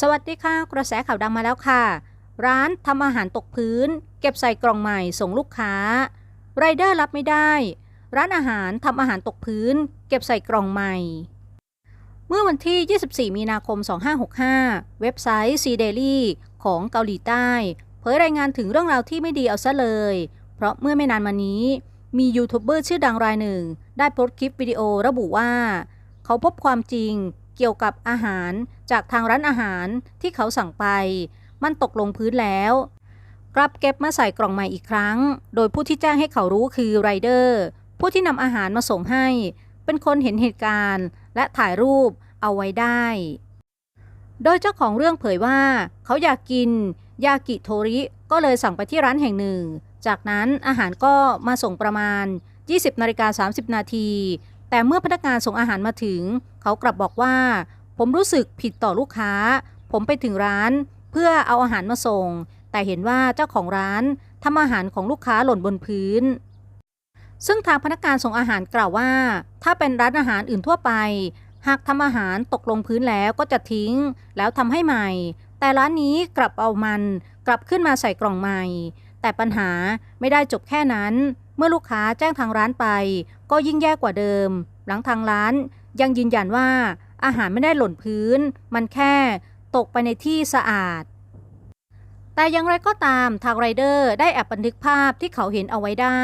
สวัสดีค่ะ กระแสข่าวดังมาแล้วค่ะ ร้านทำอาหารตกพื้น เก็บใส่กล่องใหม่ส่งลูกค้า ไรเดอร์รับไม่ได้ ร้านอาหารทำอาหารตกพื้น เก็บใส่กล่องใหม่ เมื่อวันที่ 24 มีนาคม 2565 เว็บไซต์ C Daily ของเกาหลีใต้ เผยรายงานถึงเรื่องราวที่ไม่ดีเอาซะเลย เพราะเมื่อไม่นานมานี้ มียูทูบเบอร์ชื่อดังรายหนึ่ง ได้โพสต์คลิปวิดีโอระบุว่า เขาพบความจริง เกี่ยวกับอาหารจากทางร้านอาหารที่เขาสั่งไป มันตกลงพื้นแล้ว กลับเก็บมาใส่กล่องใหม่อีกครั้ง โดยผู้ที่แจ้งให้เขารู้คือไรเดอร์ผู้ที่นำอาหารมาส่งให้ เป็นคนเห็นเหตุการณ์ และถ่ายรูปเอาไว้ได้ โดยเจ้าของเรื่องเผยว่า เขาอยากกิน ยากิโทริก็เลยสั่งไปที่ร้านแห่งหนึ่ง จากนั้นอาหารก็มาส่งประมาณ 20นาฬิกา30 นาที แต่เมื่อพนักงานส่งอาหารมาถึง เขากลับบอกว่า ผมรู้สึกผิดต่อลูกค้า ผมไปถึงร้าน เพื่อเอาอาหารมาส่ง แต่เห็นว่าเจ้าของร้านทำอาหารของลูกค้าหล่นบนพื้น ซึ่งทางพนักงานส่งอาหารกล่าวว่า ถ้าเป็นร้านอาหารอื่นทั่วไป หากทำอาหารตกลงพื้นแล้วก็จะทิ้ง แล้วทำให้ใหม่ แต่ร้านนี้กลับเอามัน กลับขึ้นมาใส่กล่องใหม่ แต่ปัญหาไม่ได้จบแค่นั้น เมื่อลูกค้าแจ้งทางร้านไป ก็ยิ่งแย่กว่าเดิม หลังทางร้านยังยืนยันว่าอาหารไม่ได้หล่นพื้น มันแค่ตกไปในที่สะอาด แต่อย่างไรก็ตามทางไรเดอร์ได้แอบบันทึกภาพที่เขาเห็นเอาไว้ได้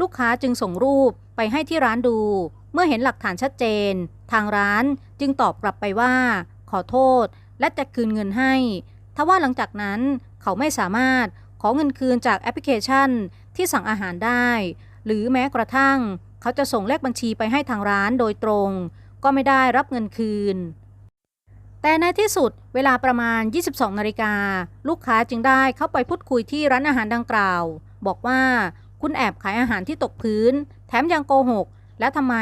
ลูกค้าจึงส่งรูปไปให้ที่ร้านดู เมื่อเห็นหลักฐานชัดเจน ทางร้านจึงตอบกลับไปว่า ขอโทษและจะคืนเงินให้ ทว่าหลังจากนั้นเขาไม่สามารถขอเงินคืนจากแอปพลิเคชัน ที่สั่งอาหารได้ หรือแม้กระทั่ง เขาจะส่งเลขบัญชีไปให้ทางร้านโดยตรง ก็ไม่ได้รับเงินคืน แต่ในที่สุดเวลาประมาณ 22นาฬิกาลูกค้าจึงได้เข้าไปพูดคุยที่ร้านอาหารดังกล่าว บอกว่าคุณแอบขายอาหารที่ตกพื้น แถมยังโกหก แล้วทำไม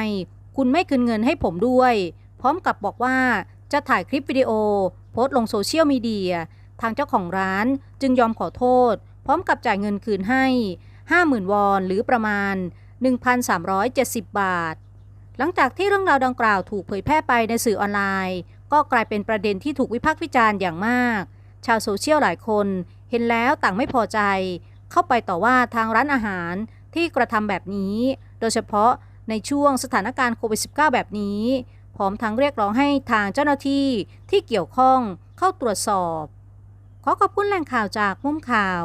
คุณไม่คืนเงินให้ผมด้วย พร้อมกับบอกว่าจะถ่ายคลิปวิดีโอ โพสต์ลงโซเชียลมีเดีย ทางเจ้าของร้านจึงยอมขอโทษ พร้อมกับจ่ายเงินคืนให้ 50,000 วอนหรือประมาณ 1,370 บาท หลังจากที่เรื่องราวดังกล่าวถูกเผยแพร่ไปในสื่อออนไลน์ ก็กลายเป็นประเด็นที่ถูกวิพากษ์วิจารณ์อย่างมาก ชาวโซเชียลหลายคนเห็นแล้วต่างไม่พอใจ เข้าไปต่อว่าทางร้านอาหารที่กระทำแบบนี้ โดยเฉพาะในช่วงสถานการณ์โควิด -19 แบบนี้พร้อมทั้งเรียกร้องให้ทางเจ้าหน้าที่ที่เกี่ยวข้องเข้าตรวจสอบ ขอขอบคุณแหล่งข่าวจากมุมข่าว